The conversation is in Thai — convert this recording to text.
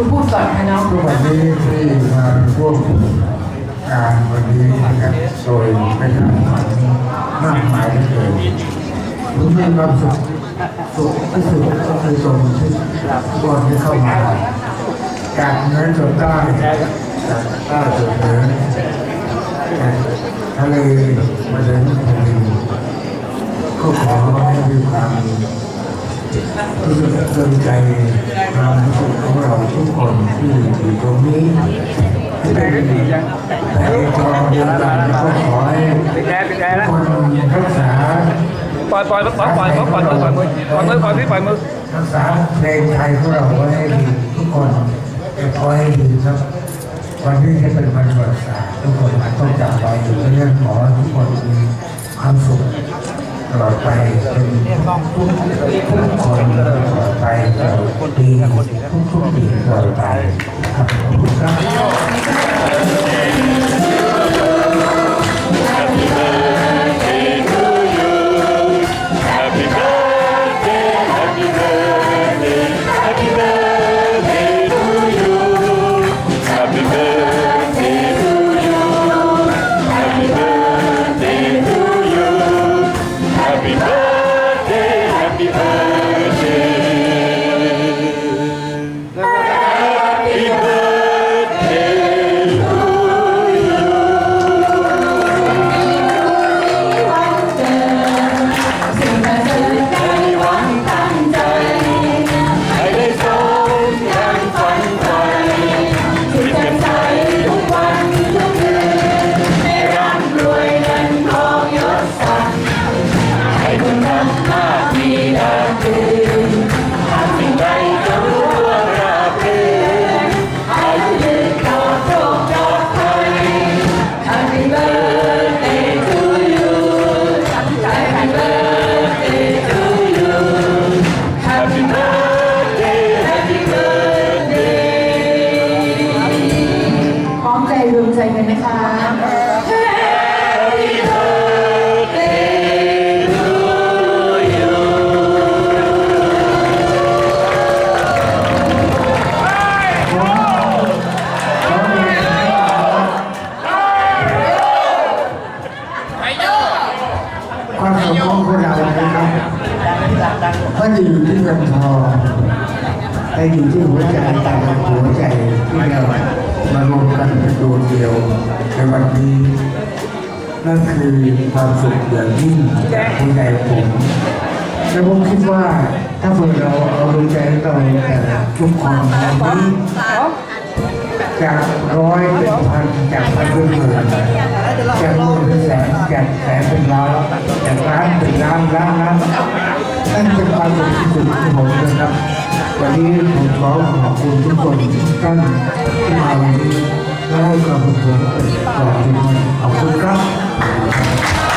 คุณพูดก่อนค่ะน้องทุกวันนี้ที่มาร่วมงานวันนี้นะครับโดยไม่คาดฝันมากมายเลือเกินผมมีความสุขสุขที่สุดก็คือตรงที่ทุกคนที่เข้ามาจากเหนือจนใต้จากใต้จนเหนือจากทะเลมาถึงแผ่นดินก็ขอให้มีความ ที่จะเติใจความรู้สึกของเราทุกคนที่อยู่ตรงนี้ที่เป็นแต่ตอนเดียวกันก็ขอให้คนรักษาปล่อยปล่อยปล่อยปล่อยปล่อยปล่อยปล่อยมือปล่อยมือปล่อยพี่ปล่อยมือทักษาเพลงไทยของเราไว้ให้ดีทุกคนขอให้ดีครับวันนี้จะเป็นวันประวัติศาสตร์ทุกคนต้องจับไว้ถึงเรื่องขอทุกคนมีความสุข ตลอดไปเป็นทุกทุกคนตลอดไปตลอดปีทุกทุกๆปีตลอดไปขอบคุณครับ กันนะคะ Happy birthday to you ความสุขของพวกเรานะครับไม่ได้อยู่ที่เงินทองแต่อยู่ที่หัวใจต่ละหัวใจที่เรา มารวมกันเป็นดวงเดียวในวันนี้นั่นคือความสุขอย่างยิ่งจากหัวใจผมและผมคิดว่าถ้าพวกเราเอาดวงใจเราแต่ทุกควันนี้จากร้อยเป็นพันจากพันเป็นหมื่นจากหมื่นเป็นแสนจากแสนเป็นล้านจากล้านเป็นล้านล้านล้านนั่นเป็นความสุขที่สุดของผมนะครับ วันนี้ผมขอขอบคุณทุกคนท่านที่มาวันนี้และให้ความสนใจต่อทุกคนขอบคุณครับ